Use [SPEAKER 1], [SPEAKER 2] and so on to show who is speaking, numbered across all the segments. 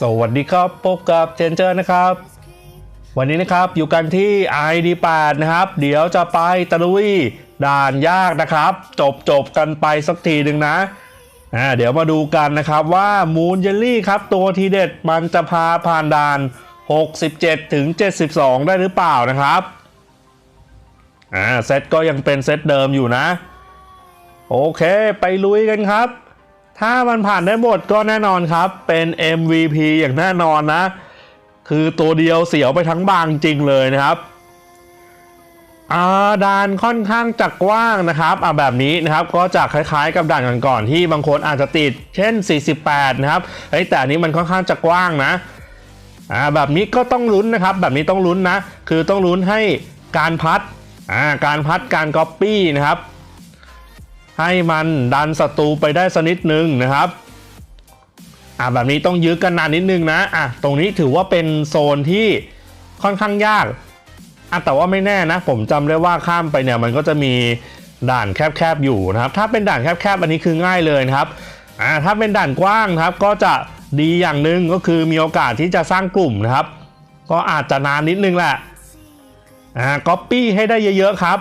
[SPEAKER 1] สวัสดีครับพบกับเจนเจอร์นะครับ วันนี้นะครับอยู่กันที่ ID8 นะครับ เดี๋ยวจะไปตะลุยด่านยากนะครับ จบจบกันไปสักทีหนึ่งนะอ่าเดี๋ยวมาดูกันนะครับว่ามูนเยลลี่ครับตัวทีเด็ดมันจะพาผ่านด่าน 67 ถึง 72 ได้หรือเปล่านะครับอ่าเซตก็ยังเป็นเซตเดิมอยู่นะ โอเค ไปลุยกันครับ ถ้ามันผ่านได้หมดก็แน่นอนครับ เป็น MVP อย่างแน่นอนนะ คือตัวเดียวเสียวไปทั้งบางจริงเลยนะครับอาด่านค่อนข้างจะกว้างนะครับอ่าแบบนี้นะครับก็จะคล้าย ๆ กับด่านก่อนๆที่บางคนอาจจะติด เช่น 48 นะครับเฮ้แต่อันนี้มันค่อนข้างจะกว้างนะอ่าแบบนี้ก็ต้องลุ้นนะครับ แบบนี้ต้องลุ้นนะ คือต้องลุ้นให้การพัดอ่าการพัดการก๊อปปี้นะครับ ให้มันดันศัตรูไปได้สักนิดนึงนะครับอ่าแบบนี้ต้องยื้อกันนานนิดนึงนะอะตรงนี้ถือว่าเป็นโซนที่ค่อนข้างยากอะแต่ว่าไม่แน่นะ ผมจำได้ว่าข้ามไปเนี่ยมันก็จะมีด่านแคบๆอยู่นะครับ ถ้าเป็นด่านแคบๆอันนี้คือง่ายเลยนะครับอ่าถ้าเป็นด่านกว้างครับ ก็จะดีอย่างหนึ่งก็คือมีโอกาสที่จะสร้างกลุ่มนะครับ ก็อาจจะนานนิดนึงแหละอ่าก๊อปปี้ให้ได้เยอะๆครับ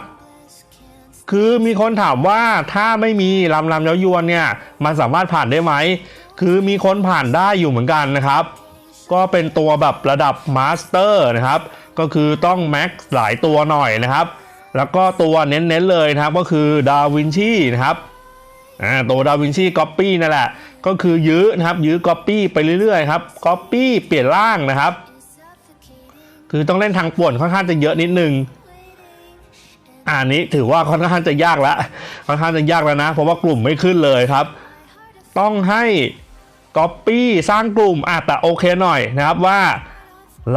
[SPEAKER 1] คือมีคนถามว่าถ้าไม่มีลำลำเย้ายวนเนี่ยมันสามารถผ่านได้ไหม คือมีคนผ่านได้อยู่เหมือนกันนะครับ ก็เป็นตัวแบบระดับมาสเตอร์นะครับ ก็คือต้องแม็กซ์หลายตัวหน่อยนะครับ แล้วก็ตัวเน้นๆเลยนะครับก็คือดาวินชีนะครับอ่าตัวดาวินชีก๊อปปี้นั่นแหละ ก็คือยื้อนะครับยื้อก๊อปปี้ไปเรื่อยๆครับก๊อปปี้เปลี่ยนร่างนะครับ คือต้องเล่นทางป่วนค่อนข้างจะเยอะนิดนึง อันนี้ถือว่าค่อนข้างจะยากแล้วค่อนข้างจะยากแล้วนะ เพราะว่ากลุ่มไม่ขึ้นเลยครับ ต้องให้ก๊อปปี้สร้างกลุ่มอะแต่โอเคหน่อยนะครับว่า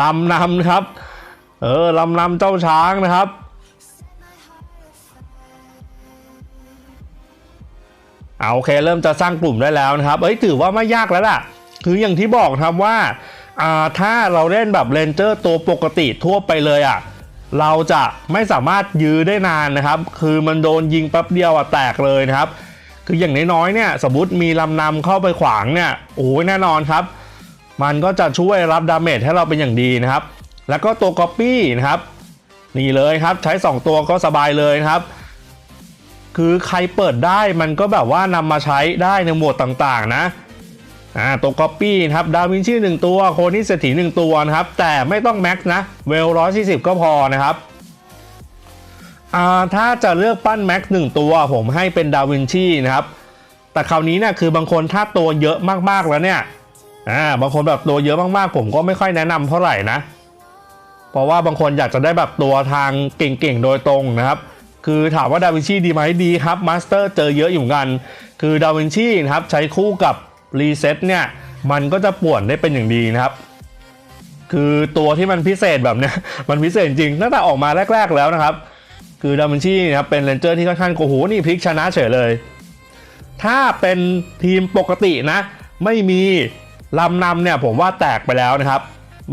[SPEAKER 1] ลำนำนะครับ เออลำนำเจ้าช้างนะครับเอาโอเคเริ่มจะสร้างกลุ่มได้แล้วนะครับ เอ้ยถือว่าไม่ยากแล้วล่ะ คืออย่างที่บอกครับว่าอ่าถ้าเราเล่นแบบเรนเจอร์ตัวปกติทั่วไปเลยอะ เราจะไม่สามารถยื้อได้นานนะครับ คือมันโดนยิงแป๊บเดียวอะแตกเลยนะครับ คืออย่างน้อยๆเนี่ยสมมติมีลำนำเข้าไปขวางเนี่ยโอ้ยแน่นอนครับ มันก็จะช่วยรับดาเมจให้เราเป็นอย่างดีนะครับ แล้วก็ตัวก๊อปปี้นะครับนี่เลยครับใช้ 2 ตัวก็สบายเลยนะครับ คือใครเปิดได้มันก็แบบว่านำมาใช้ได้ในหมวดต่างๆนะ อ่าตัวก๊อปปี้ครับดาวินชีหนึ่งตัวโคนิสเศรษฐีหนึ่งตัวนะครับ แต่ไม่ต้องแม็กซ์นะเวลร้อยสี่สิบก็พอนะครับอ่าถ้าจะเลือกปั้นแม็กซ์หนึ่งตัวผมให้เป็นดาวินชีนะครับ แต่คราวนี้เนี่ยคือบางคนถ้าตัวเยอะมากๆแล้วเนี่ยอ่าบางคนแบบตัวเยอะมากๆ ผมก็ไม่ค่อยแนะนำเท่าไหร่นะ เพราะว่าบางคนอยากจะได้แบบตัวทางเก่งๆโดยตรงนะครับ คือถามว่าดาวินชีดีไหมดีครับมาสเตอร์เจอเยอะอยู่เหมือนกัน คือดาวินชีนะครับใช้คู่กับ รีเซ็ตเนี่ยมันก็จะป่วนได้เป็นอย่างดีนะครับ คือตัวที่มันพิเศษแบบเนี้ยมันพิเศษจริงตั้งแต่ออกมาแรก ๆ แล้วนะครับ คือดาวินชีนะครับเป็นเรนเจอร์ที่ค่อนข้างโอ้โหนี่พลิกชนะเฉยเลย ถ้าเป็นทีมปกตินะ ไม่มีลำนำเนี่ยผมว่าแตกไปแล้วนะครับ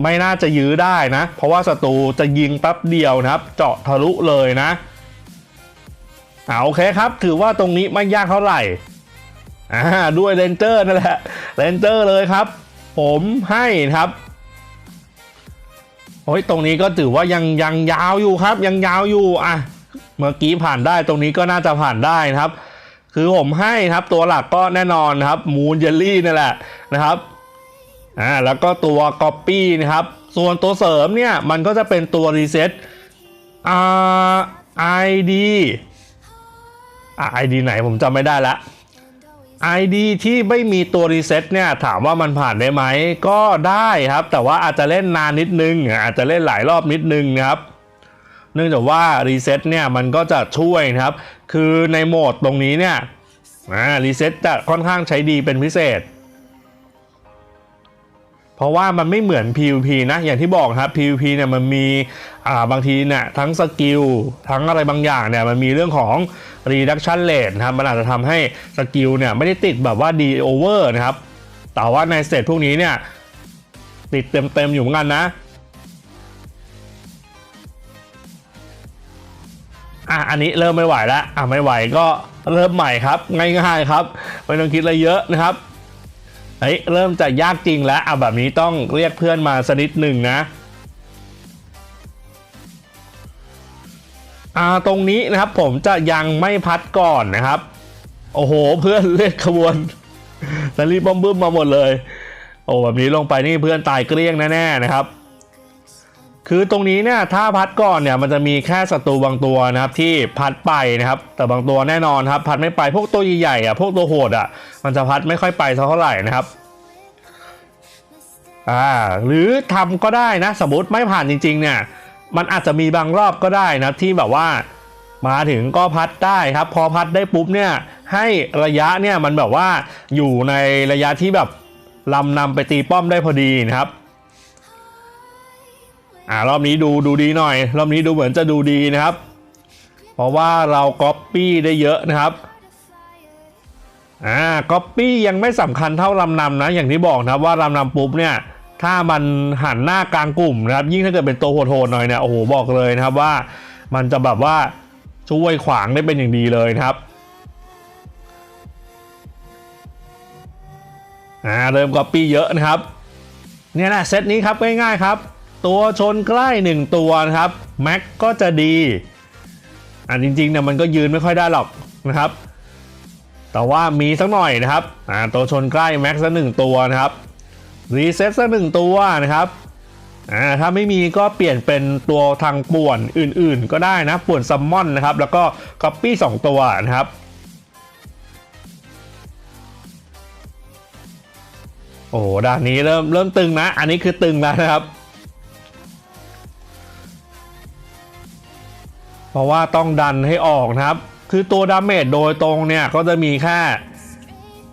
[SPEAKER 1] ไม่น่าจะยื้อได้นะ เพราะว่าศัตรูจะยิงแป๊บเดียวนะครับ เจาะทะลุเลยนะเอาโอเคครับ ถือว่าตรงนี้ไม่ยากเท่าไหร่ อ่าด้วยเรนเจอร์นั่นแหละเรนเจอร์เลยครับ ผมให้ครับโอ้ยตรงนี้ก็ถือว่ายังยังยาวอยู่ครับ ยังยาวอยู่อะเมื่อกี้ผ่านได้ตรงนี้ก็น่าจะผ่านได้นะครับ คือผมให้ครับตัวหลักก็แน่นอนนครับมูนเยลลี่นี่นแหละนะครับอ่าแล้วก็ตัวก๊อปปี้นะครับ ส่วนตัวเสริมเนี่ยมันก็จะเป็นตัวรีเซ็ตอ่า ID อ่า ID ไหนผมจำไม่ได้ละ ID ที่ไม่มีตัวรีเซ็ตเนี่ยถามว่ามันผ่านได้ไหม ก็ได้ครับ แต่ว่าอาจจะเล่นนานนิดนึง อาจจะเล่นหลายรอบนิดนึงนะครับ เนื่องจากว่ารีเซ็ตเนี่ยมันก็จะช่วยนะครับ คือในโหมดตรงนี้เนี่ยรีเซ็ตจะค่อนข้างใช้ดีเป็นพิเศษ เพราะว่ามันไม่เหมือน PVP นะอย่างที่บอกครับ PVP เนี่ยมันมีอ่าบางทีเนี่ยทั้งสกิลทั้งอะไรบางอย่างเนี่ยมันมีเรื่องของ reduction rate นะครับมันอาจจะทำให้สกิลเนี่ยไม่ได้ติดแบบว่าดีโอเวอร์นะครับ แต่ว่าในสเตจพวกนี้เนี่ยติดเต็มๆอยู่เหมือนกันนะอะอันนี้เริ่มไม่ไหวแล้วอะไม่ไหวก็เริ่มใหม่ครับง่ายๆครับไม่ต้องคิดอะไรเยอะนะครับ เฮ้ยเริ่มจะยากจริงแล้วเอาแบบนี้ต้องเรียกเพื่อนมาสนิดหนึ่งนะอ่าตรงนี้นะครับผมจะยังไม่พัดก่อนนะครับ โอ้โหเพื่อนเรียกขบวนสลีบอมบึ้มมาหมดเลย โอ้แบบนี้ลงไปนี่เพื่อนตายเกลี้ยงแน่ๆนะครับ คือตรงนี้เนี่ยถ้าพัดก่อนเนี่ยมันจะมีแค่ศัตรูบางตัวนะครับที่พัดไปนะครับ แต่บางตัวแน่นอนครับ พัดไม่ไปพวกตัวใหญ่ๆอะพวกตัวโหดอะมันจะพัดไม่ค่อยไปเท่าไหร่นะครับอ่าหรือทำก็ได้นะสมมติไม่ผ่านจริงๆเนี่ยมันอาจจะมีบางรอบก็ได้นะที่แบบว่ามาถึงก็พัดได้ครับ พอพัดได้ปุ๊บเนี่ยให้ระยะเนี่ยมันแบบว่าอยู่ในระยะที่แบบลำนำไปตีป้อมได้พอดีนะครับ อ่ารอบนี้ดูดูดีหน่อย รอบนี้ดูเหมือนจะดูดีนะครับ เพราะว่าเราก๊อปปี้ได้เยอะนะครับอ่าก๊อปปี้ยังไม่สำคัญเท่าลำนำนะอย่างที่บอกนะครับว่าลำนำปุ๊บเนี่ยถ้ามันหันหน้ากลางกลุ่มนะครับ ยิ่งถ้าเกิดเป็นตัวโหดๆหน่อยเนี่ยโอ้โหบอกเลยนะครับว่า มันจะแบบว่าช่วยขวางได้เป็นอย่างดีเลยนะครับอ่าเริ่มก๊อปปี้เยอะนะครับ เนี่ยนะเซตนี้ครับง่ายๆครับ ตัวชนใกล้ 1 ตัวนะครับแม็กก็จะดีอ่าจริงๆเนี่ยมันก็ยืนไม่ค่อยได้หรอกนะครับ แต่ว่ามีสักหน่อยนะครับอ่าตัวชนใกล้แม็กซ์สักหนึ่งตัวนะครับรีเซ็ตสักหนึ่งตัวนะครับอ่าถ้าไม่มีก็เปลี่ยนเป็นตัวทางป่วนอื่นๆ ก็ได้นะป่วนซัมมอนนะครับ แล้วก็ก๊อปปี้สองตัวนะครับโอ้ด่านนี้เริ่มเริ่มตึงนะ อันนี้คือตึงแล้วนะครับ ราะว่าต้องดันให้ออกนะครับ คือตัวดาเมจโดยตรงเนี่ยก็จะมีแค่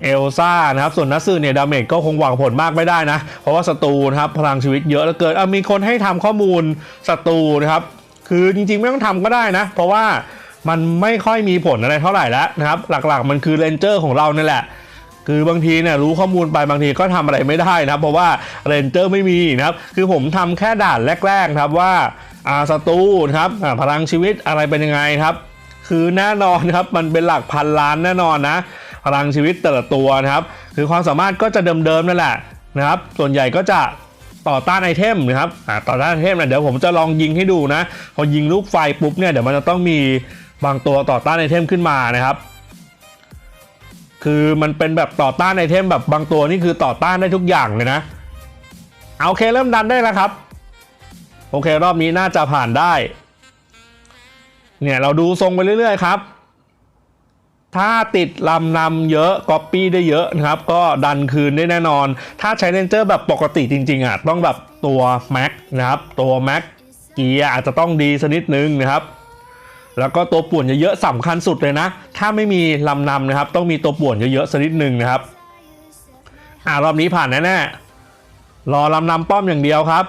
[SPEAKER 1] เอลซ่านะครับ ส่วนนัสซึเนี่ยดาเมจก็คงหวังผลมากไม่ได้นะ เพราะว่าศัตรูนะครับพลังชีวิตเยอะเหลือเกินมีคนให้ทำข้อมูลศัตรูนะครับ คือจริงๆ ไม่ต้องทำก็ได้นะ เพราะว่ามันไม่ค่อยมีผลอะไรเท่าไหร่แล้วนะครับ หลักๆ มันคือเรนเจอร์ของเรานี่แหละ คือบางทีเนี่ยรู้ข้อมูลไปบางทีก็ทำอะไรไม่ได้นะเพราะว่าเรนเจอร์ไม่มีนะครับ คือผมทำแค่ด่านแรกๆนะครับว่า อ่าศัตรูนะครับอ่าพลังชีวิตอะไรเป็นยังไงครับ คือแน่นอนครับมันเป็นหลักพันล้านแน่นอนนะ พลังชีวิตแต่ละตัวนะครับ คือความสามารถก็จะเดิมๆนั่นแหละนะครับ ส่วนใหญ่ก็จะต่อต้านไอเทมนะครับอ่าต่อต้านไอเทมนี่ยเดี๋ยวผมจะลองยิงให้ดูนะ พอยิงลูกไฟปุ๊บเนี่ยเดี๋ยวมันจะต้องมีบางตัวต่อต้านไอเทมขึ้นมานะครับ คือมันเป็นแบบต่อต้านไอเทมแบบบางตัวนี่คือต่อต้านได้ทุกอย่างเลยนะ เอาโอเคเริ่มดันได้แล้วครับ โอเค รอบนี้น่าจะผ่านได้ เนี่ยเราดูทรงไปเรื่อยๆครับ ถ้าติดลำนำเยอะก๊อปปี้ได้เยอะนะครับ ก็ดันคืนได้แน่นอน ถ้าใช้เลนเจอร์แบบปกติจริง ๆอะต้องแบบตัวแม็กนะครับ ตัวแม็กเกียร์อาจจะต้องดีสักนิดนึงนะครับ แล้วก็ตัวป่วนเยอะๆสำคัญสุดเลยนะ ถ้าไม่มีลำนำนะครับ ต้องมีตัวป่วนเยอะๆสักนิดนึงนะครับอ่ารอบนี้ผ่านแน่ๆรอลำนำป้อมอย่างเดียวครับ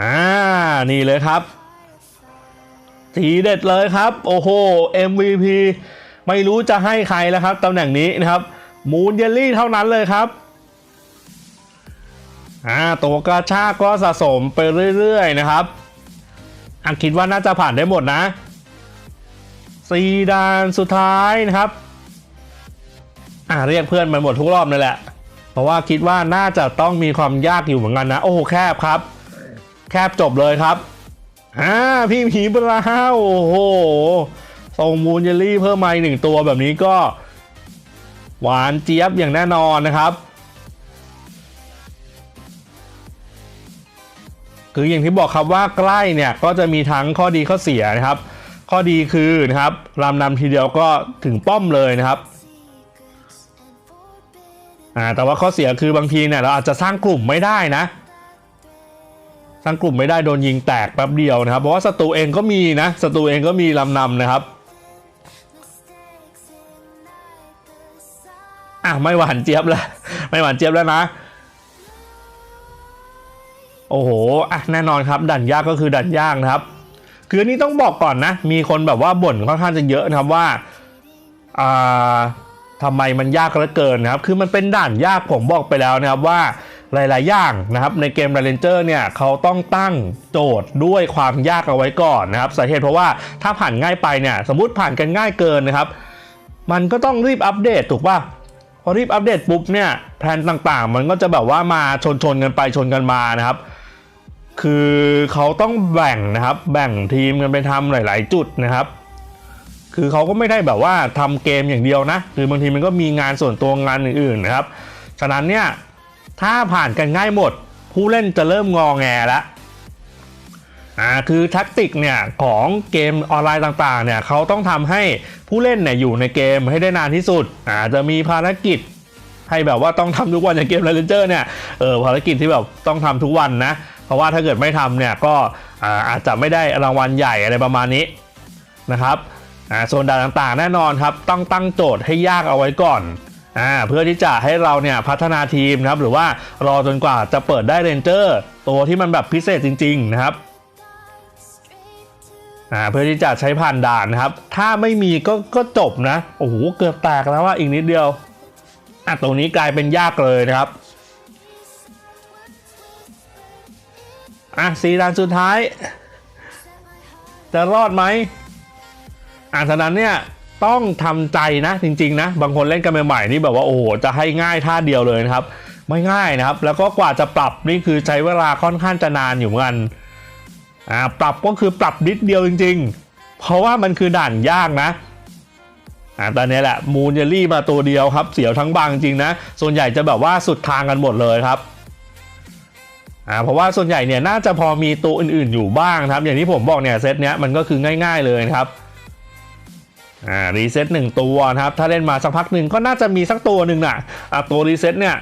[SPEAKER 1] อ่า นี่เลยครับทีเด็ดเลยครับ โอ้โห MVP ไม่รู้จะให้ใครแล้วครับตำแหน่งนี้นะครับ มูนเยลลี่เท่านั้นเลยครับอ่าตัวกระชากก็สะสมไปเรื่อยๆนะครับอันคิดว่าน่าจะผ่านได้หมดนะสีดานสุดท้ายนะครับ อ่าเรียกเพื่อนมันหมดทุกรอบเลยแหละ เพราะว่าคิดว่าน่าจะต้องมีความยากอยู่เหมือนกันนะ โอ้โหแคบครับ แคบจบเลยครับอ่าพี่ผีบราโอ้โหส่งมูนเยลลี่เพิ่มมาอีกหนึ่งตัวแบบนี้ก็ หวานเจี๊ยบอย่างแน่นอนนะครับ คืออย่างที่บอกครับว่าใกล้เนี่ยก็จะมีทั้งข้อดีข้อเสียนะครับ ข้อดีคือนะครับลำนำทีเดียวก็ถึงป้อมเลยนะครับอ่าแต่ว่าข้อเสียคือบางทีเนี่ยเราอาจจะสร้างกลุ่มไม่ได้นะ สร้างกลุ่มไม่ได้โดนยิงแตกแป๊บเดียวนะครับเพราะว่าศัตรูเองก็มีนะศัตรูเองก็มีลำนำนะครับอะไม่หวานเจี๊ยบแล้วไม่หวานเจี๊ยบแล้วนะ โอ้โหอะแน่นอนครับ ดันยากก็คือดันยากนะครับ คืออันนี้ต้องบอกก่อนนะ มีคนแบบว่าบ่นค่อนข้างจะเยอะนะครับว่าอ่าทำไมมันยากเหลือเกินนะครับ คือมันเป็นด่านยากผมบอกไปแล้วนะครับว่า หลาย ๆ อย่างนะครับในเกม r a n g e r เนี่ยเขาต้องตั้งโจทย์ด้วยความยากเอาไว้ก่อนนะครับสาเหตุเพราะว่าถ้าผ่านง่ายไปเนี่ยสมมติผ่านกันง่ายเกินนะครับ มันก็ต้องรีบอัปเดตถูกป่ะพอรีบอัปเดตปุ๊บเนี่ยแผนต่างๆ มันก็จะแบบว่ามาชนชนๆกันไปชนกันมานะครับ คือเขาต้องแบ่งนะครับ แบ่งทีมกันไปทำหลาย ๆ จุดนะครับ คือเขาก็ไม่ได้แบบว่าทำเกมอย่างเดียวนะ คือบางทีมันก็มีงานส่วนตัวงานอื่น ๆ นะครับ ฉะนั้นเนี่ย ถ้าผ่านกันง่ายหมด ผู้เล่นจะเริ่มงอแงแล้วอ่าคือแทักติกเนี่ยของเกมออนไลน์ต่างๆเนี่ยเขาต้องทำให้ผู้เล่นเนี่ยอยู่ในเกมให้ได้นานที่สุดอาจจะมีภารกิจให้แบบว่าต้องทำทุกวันอย่างเกม r รนเจอร์เนี่ยเออภารกิจที่แบบต้องทำทุกวันนะ เพราะว่าถ้าเกิดไม่ทำเนี่ยก็อ่าอาจจะไม่ได้รางวัลใหญ่อะไรประมาณนี้นะครับอ่าโซนด่านต่างๆ แน่นอนครับต้องตั้งโจทย์ให้ยากเอาไว้ก่อน อ่าเพื่อที่จะให้เราเนี่ยพัฒนาทีมนะครับหรือว่ารอจนกว่าจะเปิดได้เรนเจอร์ตัวที่มันแบบพิเศษจริง ๆ นะครับอ่าเพื่อที่จะใช้ผ่านด่านนะครับ ถ้าไม่มีก็ก็จบนะโอ้โหเกือบแตกแล้วว่าอีกนิดเดียวอะตรงนี้กลายเป็นยากเลยนะครับอะสีด่านสุดท้าย จะรอดไหมอะฉะนั้นเนี่ย ต้องทำใจนะจริง ๆ นะ บางคนเล่นกันใหม่ๆนี่แบบว่าโอ้โหจะให้ง่ายท่าเดียวเลยนะครับ ไม่ง่ายนะครับ แล้วก็กว่าจะปรับนี่คือใช้เวลาค่อนข้างจะนานอยู่เหมือนกันอ่าปรับก็คือปรับนิดเดียวจริง ๆ เพราะว่ามันคือด่านยากนะอ่าตอนนี้แหละมูนเยลลี่มาตัวเดียวครับ เสียวทั้งบางจริงนะ ส่วนใหญ่จะแบบว่าสุดทางกันหมดเลยครับอ่าเพราะว่าส่วนใหญ่เนี่ยน่าจะพอมีตัวอื่นๆอยู่บ้างครับ อย่างที่ผมบอกเนี่ยเซตเนี้ยมันก็คือง่าย ๆเลยครับ อ่ารีเซ็ตหนึ่งตัวนะครับถ้าเล่นมาสักพักหนึ่งก็น่าจะมีสักตัวหนึ่งน่ะอ่าตัวรีเซ็ตเนี่ย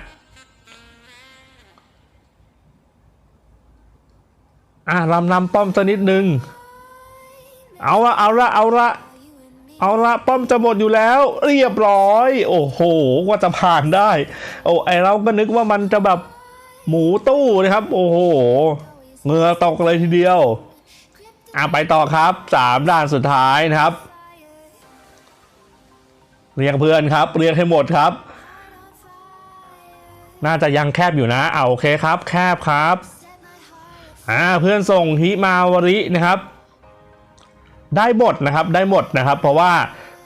[SPEAKER 1] อะลำนำป้อมสักนิดหนึ่งเอาละเอาละเอาละเอาละป้อมจะหมดอยู่แล้ว เรียบร้อย โอ้โหว่าจะผ่านได้ โอ้ไอเราก็นึกว่ามันจะแบบหมูตู้นะครับ โอ้โหเงือตกเลยทีเดียวอะไปต่อครับสามด่านสุดท้ายนะครับ เรียกเพื่อนครับ เรียกให้หมดครับ น่าจะยังแคบอยู่นะเอาโอเคครับ แคบครับอ่าเพื่อนส่งฮิมาวรินะครับ ได้หมดนะครับได้หมดนะครับ เพราะว่า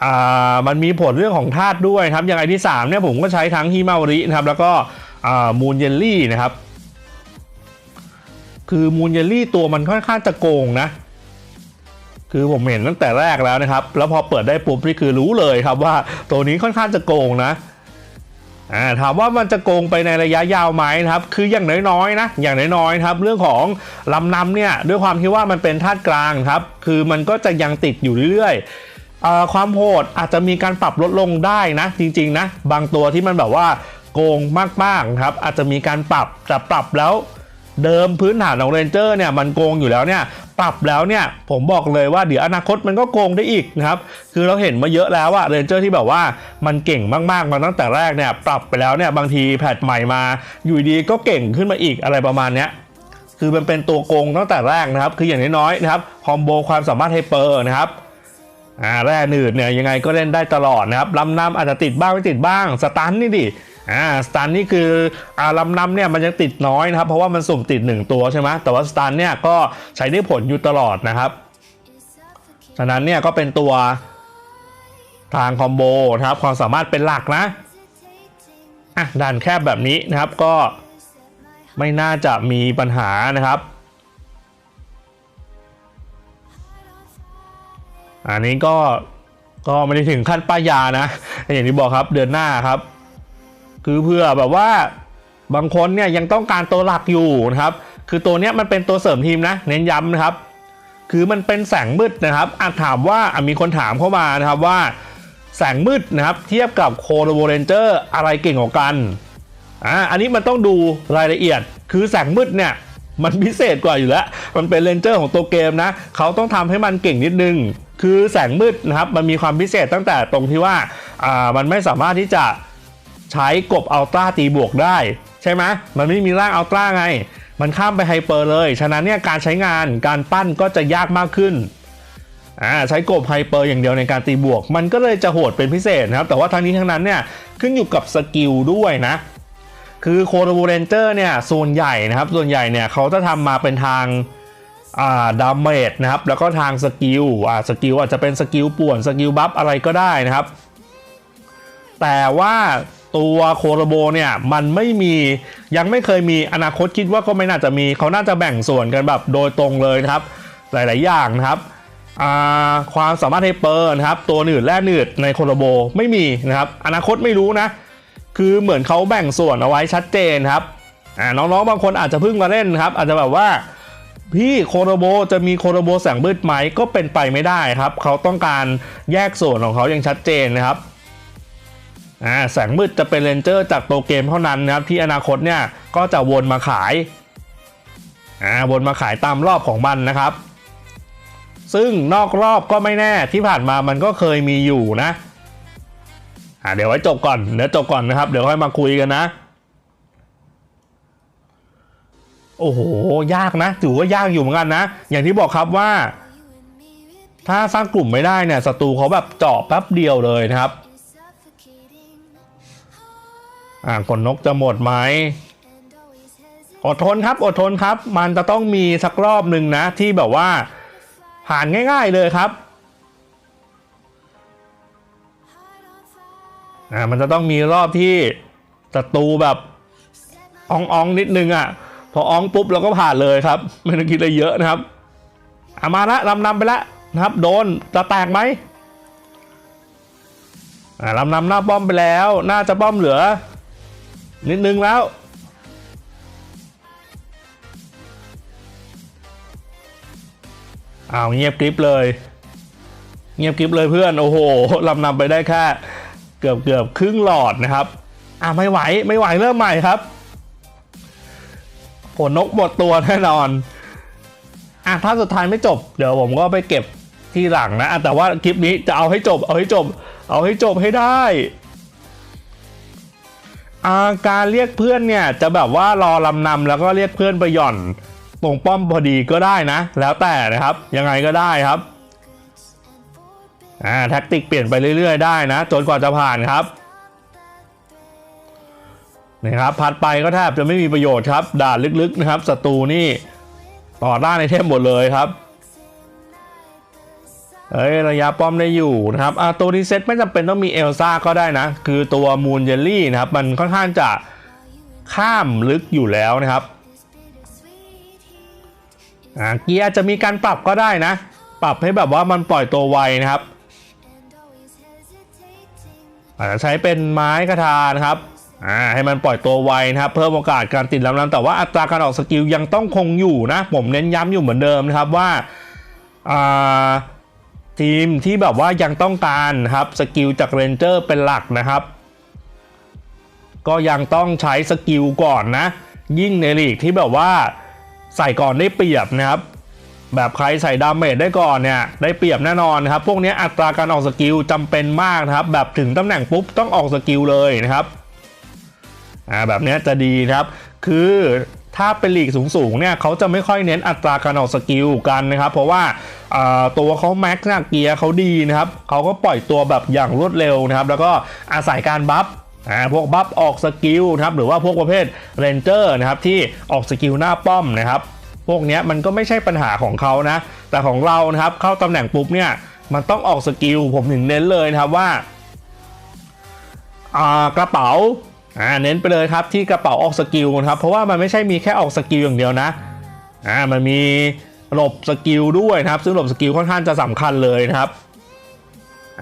[SPEAKER 1] อ่ามันมีผลเรื่องของธาตุด้วยครับอย่างไอที่3เนี่ยผมก็ใช้ทั้งฮิมาวรินะครับ แล้วก็อ่ามูนเยลลี่นะครับ คือมูนเยลลี่ตัวมันค่อนข้างจะโกงนะ คือผมเห็นตั้งแต่แรกแล้วนะครับ แล้วพอเปิดได้ปุ๊บนี่คือรู้เลยครับว่าตัวนี้ค่อนข้างจะโกงนะถามว่ามันจะโกงไปในระยะยาวไหมครับ คืออย่างน้อยๆนะ อย่างน้อยๆครับ เรื่องของลำนำเนี่ยด้วยความที่ว่ามันเป็นธาตุกลางครับ คือมันก็จะยังติดอยู่เรื่อยๆความโหดอาจจะมีการปรับลดลงได้นะ จริงๆนะ บางตัวที่มันแบบว่าโกงมากๆครับ อาจจะมีการปรับแต่ปรับแล้ว เดิมพื้นฐานของเรนเจอร์เนี่ยมันโกงอยู่แล้วเนี่ยปรับแล้วเนี่ยผมบอกเลยว่าเดี๋ยวอนาคตมันก็โกงได้อีกนะครับคือเราเห็นมาเยอะแล้วอะเรนเจอร์ที่แบบว่ามันเก่งมากๆมาตั้งแต่แรกเนี่ยปรับไปแล้วเนี่ยบางทีแพทใหม่มา อยู่ดีก็เก่งขึ้นมาอีกอะไรประมาณเนี้ยคือมันเป็นตัวโกงตั้งแต่แรกนะครับ คืออย่างน้อยๆนะครับคอมโบความสามารถไฮเปอร์นะครับ อ่าแร่หนืดเนี่ยยังไงก็เล่นได้ตลอดนะครับลำนำอาจจะติดบ้างไม่ติดบ้างสตันนี่ดิอ่าสตันนี่คืออ่าลำนำเนี่ยมันยังติดน้อยนะครับ เพราะว่ามันสุ่มติด 1 ตัวใช่ไหมแต่ว่าสตันเนี่ยก็ใช้ได้ผลอยู่ตลอดนะครับฉะนั้นเนี่ยก็เป็นตัวทางคอมโบนะครับความสามารถเป็นหลักนะอะด่านแคบแบบนี้นะครับก็ไม่น่าจะมีปัญหานะครับ อันนี้ก็ก็ไม่ได้ถึงขั้นป้ายานะ อย่างที่บอกครับเดือนหน้าครับ คือเพื่อแบบว่าบางคนเนี่ยยังต้องการตัวหลักอยู่นะครับ คือตัวเนี้ยมันเป็นตัวเสริมทีมนะ เน้นย้ำนะครับ คือมันเป็นแสงมืดนะครับอาจถามว่าอะมีคนถามเข้ามานะครับว่า แสงมืดนะครับ เทียบกับโคโรโบเรนเจอร์อะไรเก่งกว่ากันอ่าอันนี้มันต้องดูรายละเอียด คือแสงมืดเนี่ยมันพิเศษกว่าอยู่แล้ว มันเป็นเรนเจอร์ของตัวเกมนะ เขาต้องทำให้มันเก่งนิดนึง คือแสงมืดนะครับมันมีความพิเศษตั้งแต่ตรงที่ว่าอ่ามันไม่สามารถที่จะใช้กบอัลตร้าตีบวกได้ ใช่ไหมมันไม่มีร่างอัลตร้าไง มันข้ามไปไฮเปอร์เลย ฉะนั้นเนี่ยการใช้งานการปั้นก็จะยากมากขึ้นอ่าใช้กบไฮเปอร์อย่างเดียวในการตีบวก มันก็เลยจะโหดเป็นพิเศษนะครับ แต่ว่าทั้งนี้ทั้งนั้นเนี่ยขึ้นอยู่กับสกิลด้วยนะคือโคโรบูเรนเจอร์เนี่ยส่วนใหญ่นะครับส่วนใหญ่เนี่ยเขาจะทำมาเป็นทาง ดาเมจนะครับ แล้วก็ทางสกิลอ่าสกิลอาจจะเป็นสกิลป่วนสกิลบัฟอะไรก็ได้นะครับ แต่ว่าตัวโคโรโบเนี่ยมันไม่มียังไม่เคยมีอนาคตคิดว่าก็ไม่น่าจะมีเขาน่าจะแบ่งส่วนกันแบบโดยตรงเลยนะครับ หลาย ๆ อย่างนะครับความสามารถไฮเปอร์นะครับ ตัวหนืดแร่หนืดในโคโรโบไม่มีนะครับ อนาคตไม่รู้นะ คือเหมือนเขาแบ่งส่วนเอาไว้ชัดเจนครับน้อง ๆ บางคนอาจจะเพิ่งมาเล่นครับ อาจจะแบบว่า พี่โคโรโบจะมีโคโรโบแสงมืดไหมก็เป็นไปไม่ได้ครับ เขาต้องการแยกส่วนของเขาอย่างชัดเจนนะครับอ่าแสงมืดจะเป็นเรนเจอร์จากโตเกมเท่านั้นนะครับที่อนาคตเนี่ยก็จะวนมาขายอ่าวนมาขายตามรอบของมันนะครับ ซึ่งนอกรอบก็ไม่แน่ที่ผ่านมามันก็เคยมีอยู่นะอ่าเดี๋ยวไว้จบก่อนเดี๋ยวจบก่อนนะครับ เดี๋ยวค่อยมาคุยกันนะ โอ้โห ยากนะ ถือว่ายากอยู่เหมือนกันนะ อย่างที่บอกครับว่า ถ้าสร้างกลุ่มไม่ได้เนี่ยศัตรูเขาแบบเจาะแป๊บเดียวเลยนะครับ อ่ากดนกจะหมดไหมอดทนครับอดทนครับ มันจะต้องมีสักรอบหนึ่งนะ ที่แบบว่าผ่านง่าย ๆเลยครับอ่ามันจะต้องมีรอบที่ศัตรูแบบอองอองๆนิดนึงอะ พออ้องปุ๊บเราก็ผ่านเลยครับ ไม่ต้องคิดอะไรเยอะนะครับอามาละลำนำไปแล้วนะครับ โดนจะแตกไหมอ่าลำนำหน้าป้อมไปแล้ว น่าจะป้อมเหลือ นิดนึงแล้วอ้าวเงียบกริบเลย เงียบกริบเลยเพื่อนโอ้โหลำนำไปได้แค่เกือบเกือบครึ่งหลอดนะครับ อ่าไม่ไหวไม่ไหวเริ่มใหม่ครับ ผลนกหมดตัวแน่นอนอะถ้าสุดท้ายไม่จบ เดี๋ยวผมก็ไปเก็บที่หลังนะแต่ว่าคลิปนี้จะเอาให้จบ เอาให้จบ เอาให้จบให้ได้อาการเรียกเพื่อนเนี่ยจะแบบว่ารอลำนำแล้วก็เรียกเพื่อนไปหย่อนตรงป้อมพอดีก็ได้นะ แล้วแต่นะครับยังไงก็ได้ครับอ่าแท็กติกเปลี่ยนไปเรื่อยๆได้นะ จนกว่าจะผ่านครับ นะครับพัดไปก็แทบจะไม่มีประโยชน์ครับด่านลึกๆนะครับศัตรูนี่ต่อด้านในเทมหมดเลยครับเอ้ยระยะป้อมได้อยู่นะครับอะตัวรีเซ็ตไม่จำเป็นต้องมีเอลซ่าก็ได้นะ คือตัวมูนเยลลี่นะครับ มันค่อนข้างจะข้ามลึกอยู่แล้วนะครับอ่าเกียร์จะมีการปรับก็ได้นะ ปรับให้แบบว่ามันปล่อยตัวไวนะครับอาจจะใช้เป็นไม้กระทานะครับ อ่าให้มันปล่อยตัวไวนะครับเพิ่มโอกาสการติดลำน้ำแต่ว่าอัตราการออกสกิลยังต้องคงอยู่นะ ผมเน้นย้ำอยู่เหมือนเดิมนะครับว่าอ่าทีมที่แบบว่ายังต้องการครับสกิลจากเรนเจอร์เป็นหลักนะครับ ก็ยังต้องใช้สกิลก่อนนะ ยิ่งในลีกที่แบบว่าใส่ก่อนได้เปรียบนะครับ แบบใครใส่ดาเมจได้ก่อนเนี่ยได้เปรียบแน่นอนครับ พวกนี้อัตราการออกสกิลจำเป็นมากนะครับ แบบถึงตำแหน่งปุ๊บต้องออกสกิลเลยนะครับ อ่าแบบนี้จะดีนะครับ คือถ้าเป็นลีกสูงๆเนี่ยเขาจะไม่ค่อยเน้นอัตราการออกสกิลกันนะครับ เพราะว่าตัวเขาแม็กซ์นะเกียร์เขาดีนะครับเขาก็ปล่อยตัวแบบอย่างรวดเร็วนะครับ แล้วก็อาศัยการบัฟอ่าพวกบัฟออกสกิลนะครับหรือว่าพวกประเภทเรนเจอร์นะครับที่ออกสกิลหน้าป้อมนะครับ พวกนี้มันก็ไม่ใช่ปัญหาของเขานะ แต่ของเรานะครับเข้าตำแหน่งปุ๊บเนี่ยมันต้องออกสกิลผมถึงเน้นเลยนะครับว่ากระเป๋า อ่าเน้นไปเลยครับที่กระเป๋าออกสกิลนะครับ เพราะว่ามันไม่ใช่มีแค่ออกสกิลอย่างเดียวนะอ่ามันมีหลบสกิลด้วยนะครับ ซึ่งหลบสกิลค่อนข้างจะสำคัญเลยนะครับ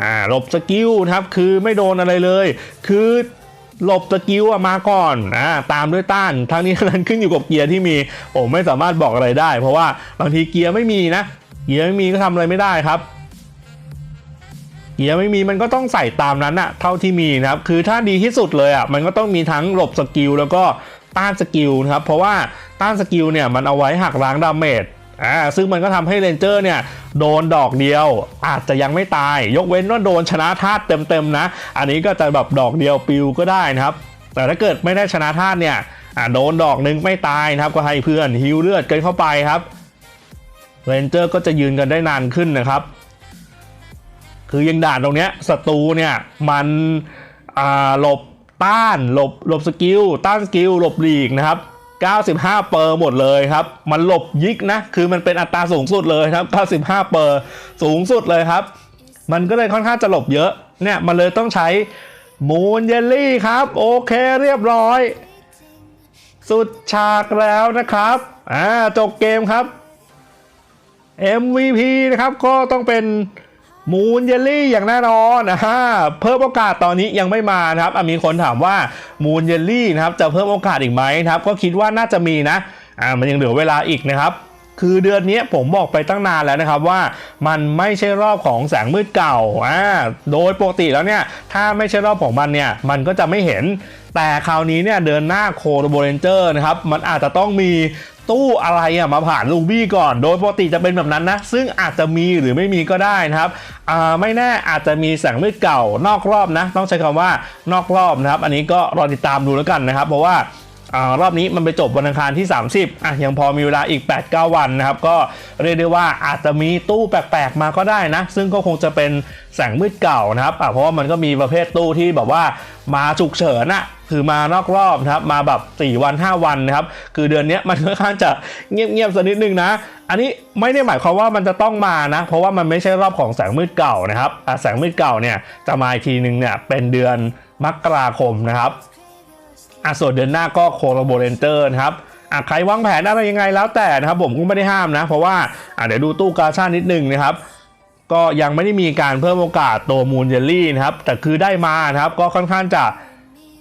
[SPEAKER 1] อ่าหลบสกิลนะครับคือไม่โดนอะไรเลย คือหลบสกิลอะมาก่อนอ่าตามด้วยต้านทั้งนี้ทั้งนั้นขึ้นอยู่กับเกียร์ที่มีผมไม่สามารถบอกอะไรได้ เพราะว่าบางทีเกียร์ไม่มีนะเกียร์ไม่มีก็ทำอะไรไม่ได้ครับ เกียร์ไม่มีมันก็ต้องใส่ตามนั้นอะเท่าที่มีนะครับคือถ้าดีที่สุดเลยอะมันก็ต้องมีทั้งหลบสกิลแล้วก็ต้านสกิลนะครับเพราะว่าต้านสกิลเนี่ยมันเอาไว้หักล้างดาเมจอ่าซึ่งมันก็ทำให้เรนเจอร์เนี่ยโดนดอกเดียว อาจจะยังไม่ตาย ยกเว้นว่าโดนชนะธาตุเต็มๆนะ อันนี้ก็จะแบบดอกเดียวปิวก็ได้นะครับ แต่ถ้าเกิดไม่ได้ชนะธาตุเนี่ยอ่าโดนดอกหนึงไม่ตายนะครับก็ให้เพื่อนฮิวเลือดกันเข้าไปครับเรนเจอร์ก็จะยืนกันได้นานขึ้นนะครับ คือยังด่านตรงเนี้ยศัตรูเนี่ยมันหลบต้านหลบหลบสกิลต้านสกิลหลบหลีกนะครับ95 เปอร์หมดเลยครับ มันหลบยิกนะ คือมันเป็นอัตราสูงสุดเลยครับ 95 เปอร์สูงสุดเลยครับ มันก็เลยค่อนข้างจะหลบเยอะ เนี่ย มันเลยต้องใช้มูนเยลลี่ครับ โอเคเรียบร้อย สุดฉากแล้วนะครับ อ่า จบเกมครับ MVP นะครับ ก็ต้องเป็น มูนเยลลี่อย่างแน่นอนนะฮะเพิ่มโอกาสตอนนี้ยังไม่มานะครับมีคนถามว่ามูนเยลลี่นะครับจะเพิ่มโอกาสอีกไหมนะครับ ก็คิดว่าน่าจะมีนะอ่ามันยังเหลือเวลาอีกนะครับคือเดือนนี้ผมบอกไปตั้งนานแล้วนะครับว่ามันไม่ใช่รอบของแสงมืดเก่าอ่าโดยปกติแล้วเนี่ยถ้าไม่ใช่รอบของมันเนี่ยมันก็จะไม่เห็นแต่คราวนี้เนี่ยเดินหน้าโคโรโบเรนเจอร์นะครับมันอาจจะต้องมี ตู้อะไรอะมาผ่านลูบี้ก่อน โดยปกติจะเป็นแบบนั้นนะ ซึ่งอาจจะมีหรือไม่มีก็ได้นะครับไม่แน่อาจจะมีแสงมืดเก่านอกรอบนะ ต้องใช้คำว่านอกรอบนะครับ อันนี้ก็รอติดตามดูแล้วกันนะครับ เพราะว่าอรอบนี้มันไปจบวันอังคารที่ 30อะยังพอมีเวลาอีก 8-9 วันนะครับ ก็เรียกได้ว่าอาจจะมีตู้แปลกๆมาก็ได้นะ ซึ่งก็คงจะเป็นแสงมืดเก่านะครับเพราะว่ามันก็มีประเภทตู้ที่แบบว่ามาฉุกเฉินอะ คือมานอกรอบนะครับมาแบบ 4 วัน 5 วันนะครับคือเดือนนี้มันค่อนข้างจะเงียบๆสักนิดนึงนะ อันนี้ไม่ได้หมายความว่ามันจะต้องมานะ เพราะว่ามันไม่ใช่รอบของแสงมืดเก่านะครับแสงมืดเก่าเนี่ยจะมาอีกทีนึงเนี่ยเป็นเดือนมกราคมนะครับอะส่วนเดือนหน้าก็โคโรโบเรนเตอร์นะครับอะใครวางแผนอะไรยังไงแล้วแต่นะครับผมก็ไม่ได้ห้ามนะ เพราะว่าอะเดี๋ยวดูตู้กาชานิดนึงนะครับก็ยังไม่ได้มีการเพิ่มโอกาสตัวมูนเยลลี่นะครับแต่คือได้มานะครับก็ค่อนข้างจะ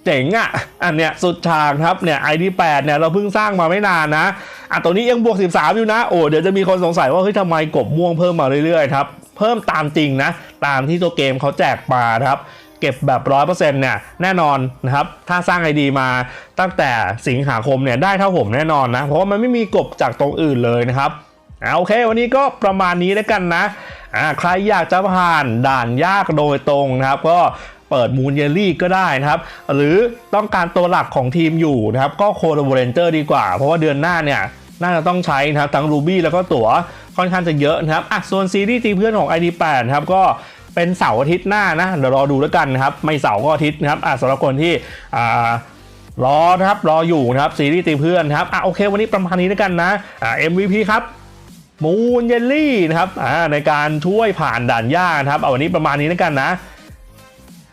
[SPEAKER 1] เจ๋งอะ อันเนี้ยสุดฉากครับเนี่ย ID8 เนี่ยเราเพิ่งสร้างมาไม่นานนะ อะตัวนี้ยังบวก 13 อยู่นะ โอ้เดี๋ยวจะมีคนสงสัยว่าเฮ้ยทำไมกบม่วงเพิ่มมาเรื่อยๆครับ เพิ่มตามจริงนะ ตามที่ตัวเกมเขาแจกมาครับ เก็บแบบ 100%เนี่ยแน่นอนนะครับ ถ้าสร้าง ID มาตั้งแต่สิงหาคมเนี่ยได้เท่าผมแน่นอนนะ เพราะว่ามันไม่มีกบจากตรงอื่นเลยนะครับอ่าโอเควันนี้ก็ประมาณนี้แล้วกันนะอ่าใครอยากจะผ่านด่านยากโดยตรงนะครับ ก็ เปิดมูนเยลลี่ก็ได้นะครับ หรือต้องการตัวหลักของทีมอยู่นะครับ ก็โคโรโบเรนเจอร์ดีกว่า เพราะว่าเดือนหน้าเนี่ยน่าจะต้องใช้นะครับทั้ง Ruby แล้วก็ตั๋วค่อนข้างจะเยอะนะครับอะส่วนซีรีส์ตีเพื่อนของ ID8 นะครับก็เป็นเสาร์อาทิตย์หน้านะเดี๋ยวรอดูแล้วกันนะครับ ไม่เสาร์ก็อาทิตย์นะครับอะสำหรับคนที่อ่ารอนะครับรออยู่นะครับซีรีส์ตีเพื่อนนะครับอะโอเค วันนี้ประมาณนี้แล้วกันนะอะ MVP ครับมูนเยลลี่นะครับอ่าในการช่วยผ่านด่านยากนะครับเอาวันนี้ประมาณนี้แล้วกันนะ